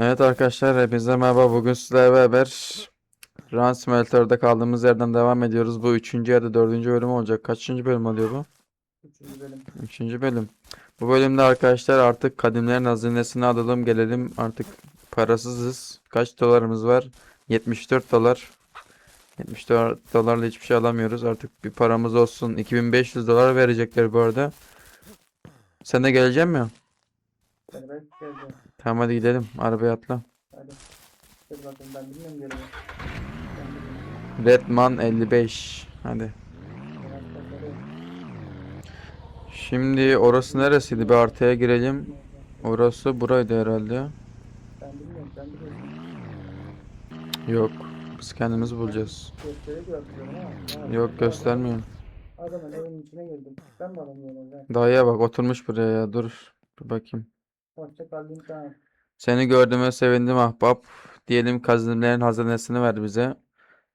Evet arkadaşlar hepinize merhaba. Bugün sizlerle beraber Run Simulator'da kaldığımız yerden devam ediyoruz. Bu üçüncü ya da dördüncü bölüm olacak. Kaçıncı bölüm oluyor bu? Üçüncü bölüm. Üçüncü bölüm. Bu bölümde arkadaşlar artık kadimlerin hazinesini alalım gelelim. Artık parasızız. Kaç dolarımız var? 74 dolar. 74 dolarla hiçbir şey alamıyoruz. Artık bir paramız olsun. 2500 dolar verecekler bu arada. Sen de gelecek mi? Geleceğim. Tamam hadi gidelim. Arabaya atla. Hadi. Dur bakayım ben bilmiyorum yerimi. Ben bilmiyorum. Redman 55. Hadi. Şimdi orası neresiydi? Bir artıya girelim. Orası buraydı herhalde. Ben bilmiyorum sen biliyorsun. Yok. Biz kendimiz bulacağız. Gösteri gördüm ama. ha, Yok göstermiyor. Adamın evinin içine girdim. Ben mi alamıyorum ben? Dayıya bak oturmuş buraya ya. Dur. Bir bakayım. Hoşça kaldın tamam. Seni gördüğüme sevindim ahbap. Diyelim kazinlerin hazinesini ver bize.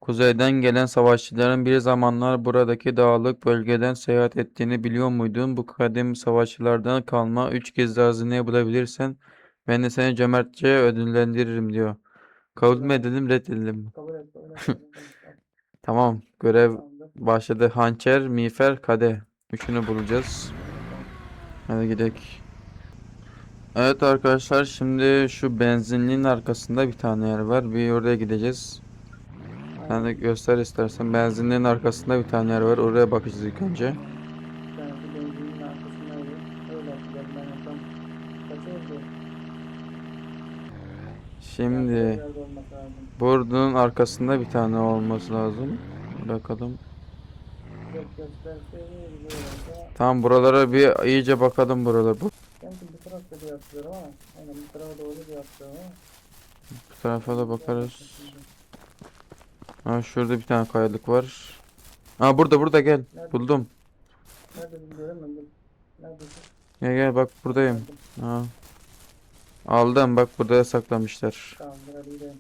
Kuzeyden gelen savaşçıların bir zamanlar buradaki dağlık bölgeden seyahat ettiğini biliyor muydun? Bu kadim savaşçılardan kalma üç gizli hazineyi bulabilirsen ben de seni cömertçe ödüllendiririm diyor. Kabul mü edelim reddedelim mi? Kabul et kabul et. kabul et. Tamam görev Tamamdır. başladı. Hançer, miğfer, kadeh. Üçünü bulacağız. Hadi gidelim. Evet arkadaşlar şimdi şu benzinliğin arkasında bir tane yer var. Bir oraya gideceğiz. Sen de göster istersen. Benzinliğin arkasında bir tane yer var. Oraya bakacağız ilk önce. Şimdi buradan arkasında bir tane olması lazım. Bakalım. Tamam buralara bir iyice bakalım buralara. Tarafta da yapıyorum ama. Aynen bu tarafa doğru yapıyorum ama. bu tarafa da bakarız. Ha şurada bir tane kayalık var. Ha burada burada gel. Nerede? Buldum. Nerede bilmiyorum ben. Neredesin? Gel gel bak buradayım. Ha. Aldım bak burada saklamışlar. Tamamdır hadi gidelim.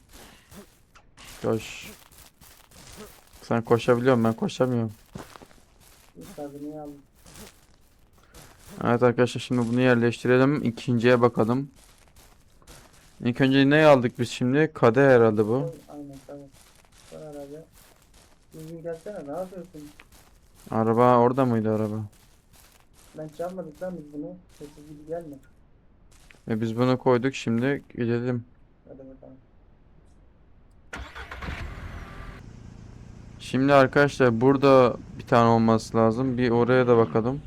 Koş. Sen koşabiliyor musun? Ben koşamıyorum. İlk hazırlığı aldım. Evet arkadaşlar şimdi bunu yerleştirelim. İkinciye bakalım. İlk önce ne aldık biz şimdi? Kadeh herhalde bu. Aynen tamam. Sen herhalde. Düzgün gelsene ne yapıyorsun? Araba orada mıydı araba? Ben çalmadık lan biz bunu. Sessiz gibi gelme. E biz bunu koyduk şimdi gidelim. Hadi bakalım. Şimdi arkadaşlar burada bir tane olması lazım. Bir oraya da bakalım.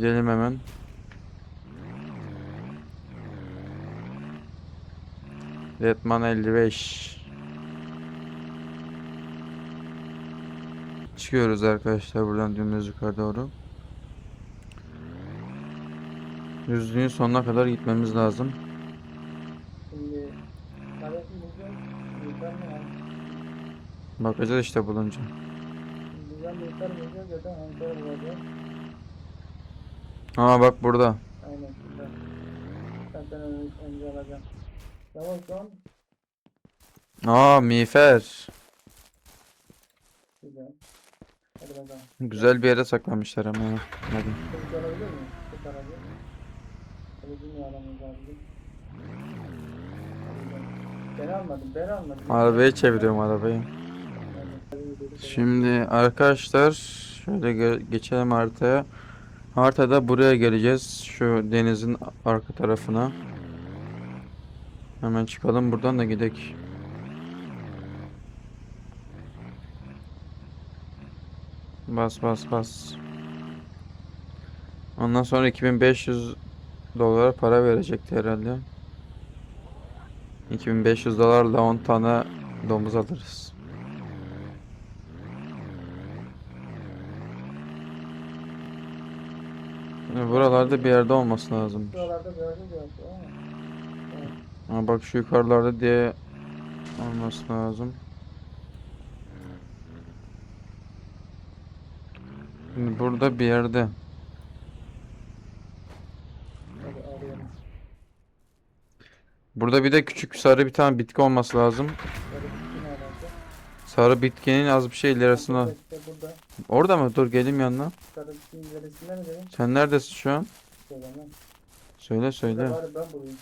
Gidelim hemen. Redman 55. Çıkıyoruz arkadaşlar buradan dümdüz yukarı doğru. Düzlüğün sonuna kadar gitmemiz lazım. Bakacağız işte bulunca. Bulacağım yeter bulacağız ya da Ankara bulacağız. Aa bak burada. Aynen. Ben seni önce, önce alacağım. Tamam son. Aa miğfer. Güzel. Hadi bakalım. Güzel bir yere saklamışlar ama. Hadi. Kılıç alabilir miyim? Tut aracı. Kılıcını alamamız lazım. Ben almadım, ben almadım. Arabayı çeviriyorum arabayı. Şimdi arkadaşlar şöyle ge- geçelim haritaya. Haritada buraya geleceğiz. Şu denizin arka tarafına. Hemen çıkalım buradan da gidelim. Bas bas bas. Ondan sonra 2500 dolar para verecekti herhalde. 2500 dolarla 10 tane domuz alırız. Yani buralarda bir yerde olması lazım. Gördüm ya. ama. Ama bak şu yukarılarda diye olması lazım. Şimdi burada bir yerde. Burada bir de küçük sarı bir tane bitki olması lazım. Böyle bir şey herhalde. Sarı bitkinin az bir şey ilerisine. Burada işte burada. Orada mı? Dur geleyim yanına. Sarı bir ilerisinde mi dedim? Sen neredesin şu an? Söylemem. Söyle söyle. Bari ben bulayım.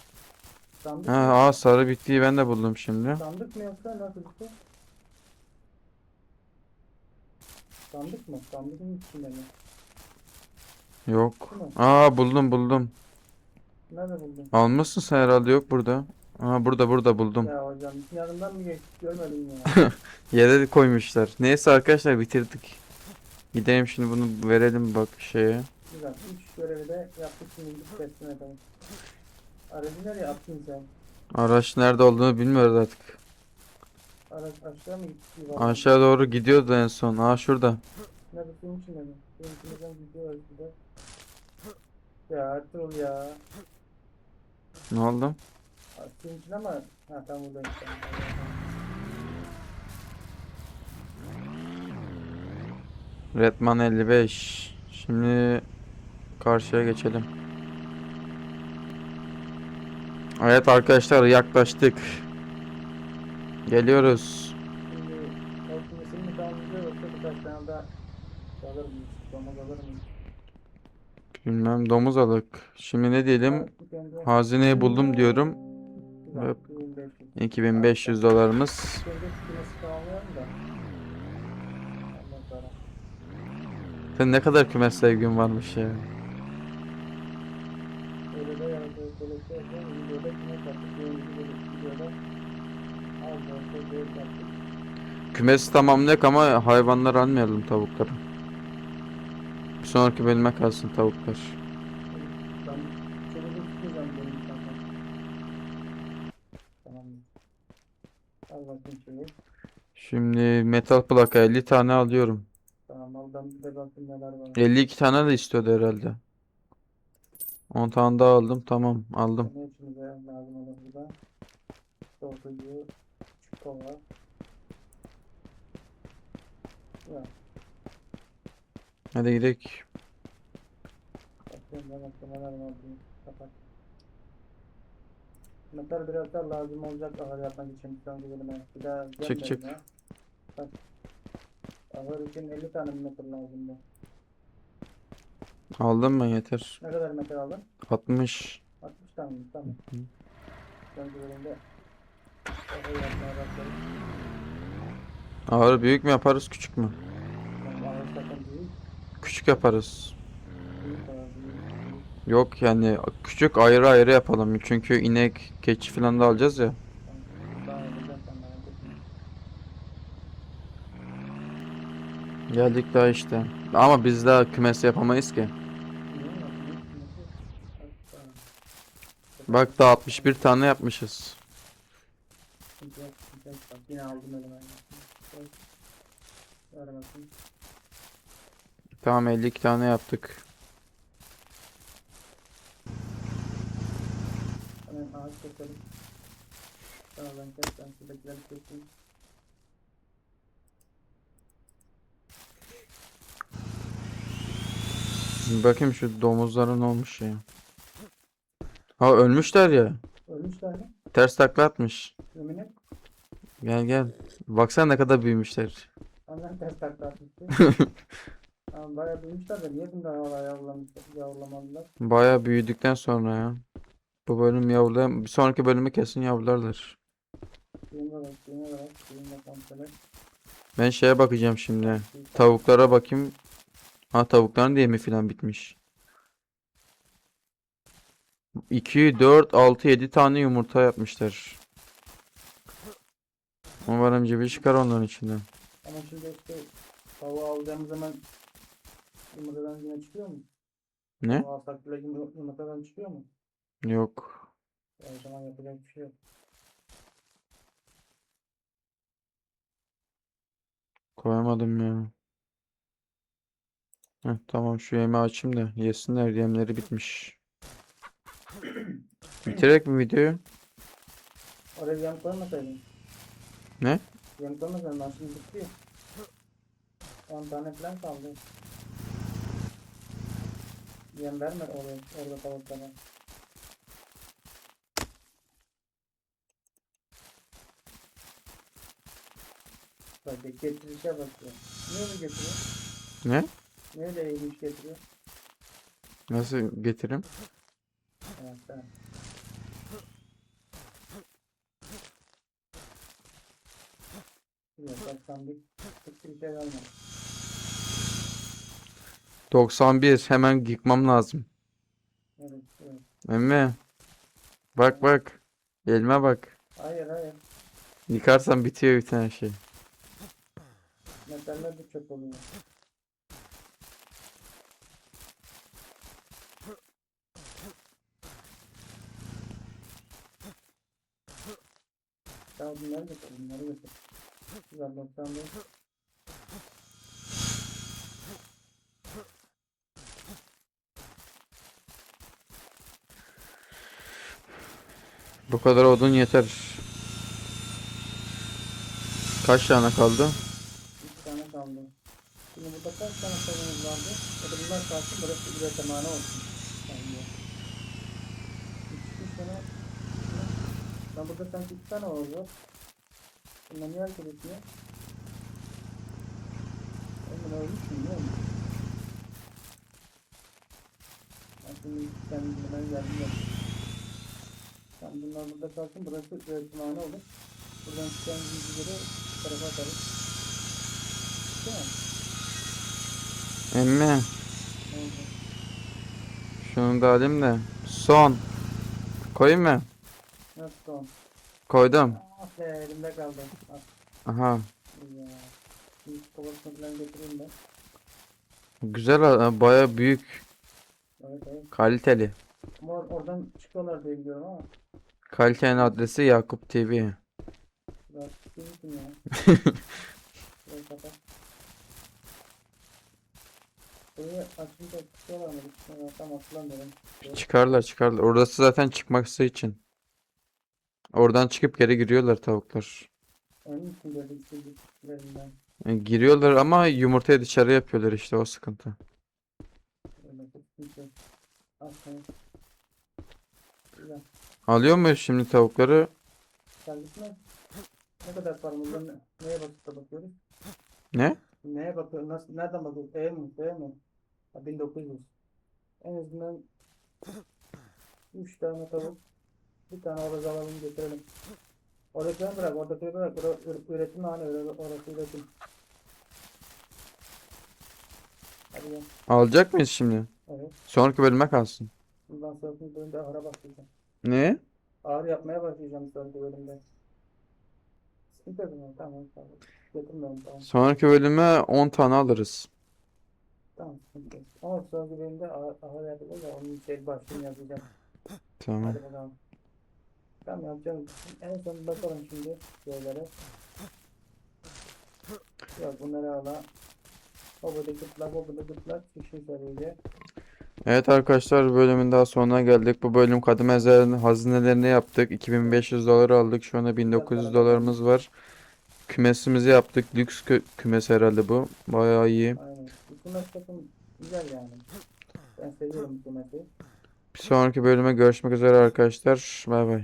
Sandık Ha, mı? aa sarı bittiği ben de buldum şimdi. Sandık mı yoksa nasıl bir şey? Sandık mı? Sandığın içinde mi? Yok. Değil mi? Aa buldum buldum. Nerede buldun? Almışsın sen herhalde yok burada. Aa burada burada buldum. Ya hocam yanından mı geçtik görmedim ya. Yere koymuşlar. Neyse arkadaşlar bitirdik. Gidelim şimdi bunu verelim bak şeye. Güzel. Üç görevi de yaptık şimdi gidip teslim edelim. Aracı nereye attın sen? Araç nerede olduğunu bilmiyoruz artık. Araç aşağı mı gitti? Aşağı doğru gidiyordu en son. Aa şurada. Nerede senin içinde mi? Senin içinden gidiyor şurada. Ya Ertuğrul ya. Ne oldu? Senin için ama ha tam buradayım. Redman 55. Şimdi karşıya geçelim. Evet arkadaşlar yaklaştık. Geliyoruz. Şimdi? Bilmem domuz alık. Şimdi ne diyelim? Hazineyi buldum diyorum. Hop. 2500. 2500 dolarımız. Sen ne kadar kümes sevgin varmış ya. Kümes tamamlayak ama hayvanlar almayalım tavukları. Bir sonraki bölüme kalsın tavuklar. Ben şöyle de tutacağım benim zaten. Al bakayım şöyle. Şimdi metal plaka 50 tane alıyorum. Tamam al ben bir de bakayım neler var. 52 tane de istiyordu herhalde. 10 tane daha aldım. Tamam aldım. Ne içimize lazım olan burada? Soğutucu, kova. Ya, Hadi gidelim. bakıyorum ben bakıyorum neler var. Kapat. Metal biraz daha lazım olacak ahır yapmak için. Son bölüme. Bir daha Çık, çık. ya. Bak. Ahır için 50 tane metal lazım da. Aldım ben yeter. Ne kadar metal aldın? 60. 60 tane mi? Tamam. Son bölümde ahır yapmaya başladık. Ağır büyük mü yaparız küçük mü? Yani ahır sakın değil. Küçük yaparız. Ahır, büyük. Yok yani küçük ayrı ayrı yapalım. Çünkü inek, keçi falan da alacağız ya. Geldik daha işte. Ama biz daha kümes yapamayız ki. Bak daha 61 tane yapmışız. Tamam 52 tane yaptık. Hemen ağaç keselim. Ben kes, ben şuradakileri keseyim. Bakayım şu domuzların olmuş ya. Ha ölmüşler ya. Ölmüşler mi? Ters takla atmış. Yemin et. Gel gel. Baksana ne kadar büyümüşler. Benden ters takla atmıştı. Bayağı büyümüşler de niye bunlar hala yavrulamadılar? Baya büyüdükten sonra ya. Bu bölüm yavrulayam. Bir sonraki bölümü kesin et. Ben şeye bakacağım şimdi. Tavuklara bakayım. Ha tavukların diye mi filan bitmiş. 2, 4, 6, 7 tane yumurta yapmışlar. Umarım cebi çıkar onların içinden. Ama şimdi işte tavuğu alacağımız zaman yumurtadan yine çıkıyor mu? Ne? Tavuğu alsak bile yumur- yumurtadan çıkıyor mu? Yok. O zaman yapacak bir şey yok. Koyamadım ya. Heh, tamam şu yemi açayım da yesinler yemleri bitmiş. Bitirek mi videoyu? Oraya yem koymasaydın. Ne? Yem koymasaydın ben şimdi bitti. 10 tane falan kaldı. Yem verme oraya, orada tavuklara. Bak getirişe bak ya. Niye mi getiriyor? Ne? Neyle ilginç getiriyor? Nasıl getireyim? Evet, tamam. Yok, 91. Hiçbir vermem. 91 hemen yıkmam lazım. Evet, evet. Emmi. Bak bak. Elime bak. Hayır, hayır. Yıkarsan bitiyor bir tane şey. Metaller de çöp oluyor. Ya bunları götür, bunları götür. Güzel 95. Bu kadar odun yeter. Kaç tane kaldı? İki tane kaldı. Şimdi burada kaç tane sorunumuz vardı? Bunlar kalsın, burası bir zamanı olsun. Bence. İki tane... Ben burada sanki iki tane oldu. Bunlar niye hareket etmiyor? Ben bunu ölmüş müyüm, değil mi? Ben şimdi kendimden geldim yok. Tamam bunlar burada kalsın, burası bir zamanı olur. Buradan çıkan bu tarafa atarız. Mi? Emmi. Şunu da alayım da. Son. Koyayım mı? Nasıl son? Koydum. Ah be elimde kaldı. Ah Aha. iyi ya. Şimdi kovasını falan getireyim de. Güzel baya büyük. Evet evet. Kaliteli. Ama or- oradan çıkıyorlar diye biliyorum ama. Kalitenin adresi Yakup TV. Ya. Biraz kapat. Çıkarlar çıkarlar. Orası zaten çıkması için. Oradan çıkıp geri giriyorlar tavuklar. Yani giriyorlar ama yumurtayı dışarı yapıyorlar işte o sıkıntı. Alıyor muyuz şimdi tavukları? Ne? Kadar paramızdan ne- neye bakıp bakıyoruz? Ne? Neye bakıyor? Nasıl, nereden bakıyoruz? E mi? B mi? Ha, 1900. En azından 3 tane tavuk, bir tane horoz alalım getirelim. Oradakileri bırak, oradakileri bırak. Ür- Üretim hani orası üretim. Hadi gel. Alacak mıyız şimdi? Evet. Sonraki bölüme kalsın. Bundan sonraki bölümde ahıra başlayacağım. Ne? Ağır yapmaya başlayacağım sonraki bölümde. Sıkıntı yok tamam tamam. Getirmiyorum tamam. Sonraki bölüme 10 tane alırız. Tamam yok. Ama sonraki bölümde ağır, yapacağız da onun şey başlığını yazacağım. Tamam. Hadi bakalım. Tamam yapacağım. En son bakalım şimdi şeylere. Yok bunları ala. Obada gırtlak, obada gırtlak. Fişini söyleyeceğim. Evet arkadaşlar bölümün daha sonuna geldik. Bu bölüm kadim mezarının hazinelerini yaptık. 2500 dolar aldık. Şu anda 1900 dolarımız var. Kümesimizi yaptık. Lüks kü- kümes herhalde bu. Bayağı iyi. Aynen. Bu takım güzel yani. Ben seviyorum bu kumaşı. Bir sonraki bölüme görüşmek üzere arkadaşlar. Bay bay.